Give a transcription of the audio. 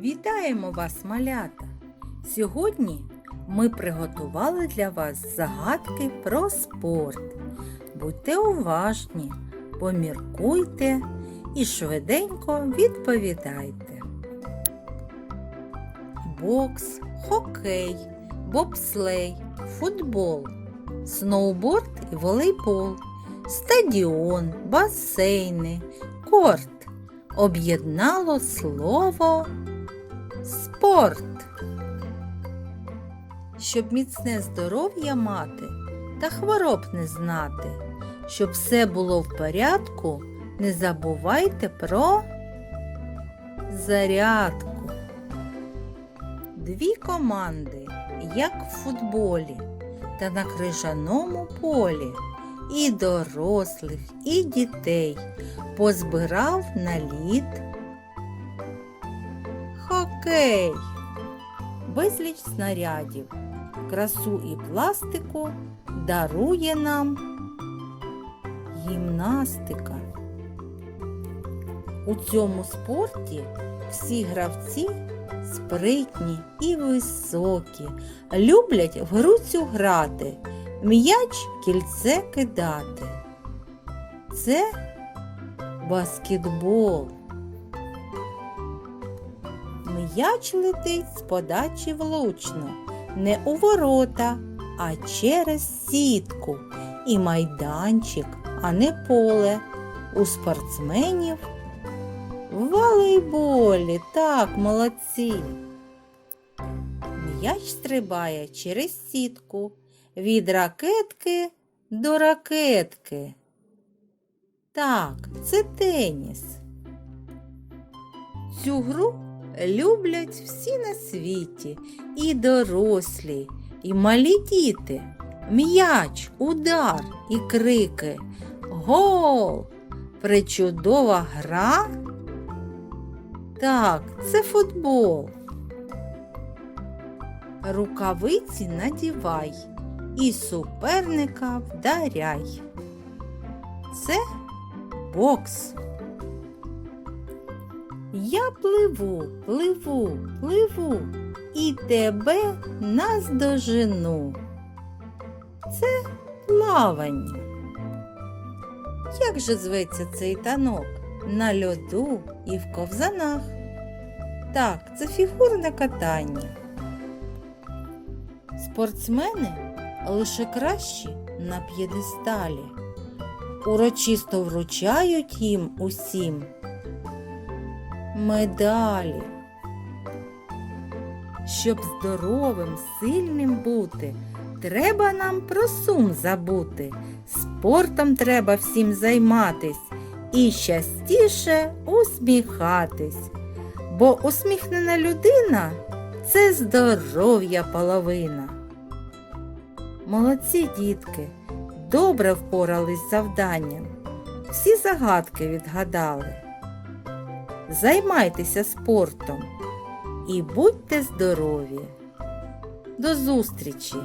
Вітаємо вас, малята! Сьогодні ми приготували для вас загадки про спорт. Будьте уважні, поміркуйте і швиденько відповідайте. Бокс, хокей, бобслей, футбол, сноуборд і волейбол, стадіон, басейни, корт об'єднало слово спорт. Щоб міцне здоров'я мати та хвороб не знати, щоб все було в порядку, не забувайте про зарядку. Дві команди, як в футболі та на крижаному полі, і дорослих, і дітей позбирав на лід. Хокей, безліч снарядів, красу і пластику дарує нам гімнастика. У цьому спорті всі гравці спритні і високі, люблять в гру цю грати, м'яч кільце кидати. Це баскетбол. М'яч летить з подачі влучно, не у ворота, а через сітку. І майданчик, а не поле. У спортсменів в волейболі. Так, молодці. М'яч стрибає через сітку від ракетки до ракетки. Так, це теніс. Цю гру люблять всі на світі, і дорослі, і малі діти. М'яч, удар і крики. Гол! Причудова гра. Так, це футбол. Рукавиці надівай і суперника вдаряй. Це бокс. Я пливу, пливу, пливу і тебе наздожену. Це плавання. Як же зветься цей танок? На льоду і в ковзанах. Так, це фігурне катання. Спортсмени лише кращі на п'єдесталі. Урочисто вручають їм усім медалі. Щоб здоровим, сильним бути, треба нам про сум забути. Спортом треба всім займатись і частіше усміхатись. Бо усміхнена людина це здоров'я половина. Молодці дітки, добре впорались з завданням. Всі загадки відгадали. Займайтеся спортом і будьте здорові. До зустрічі!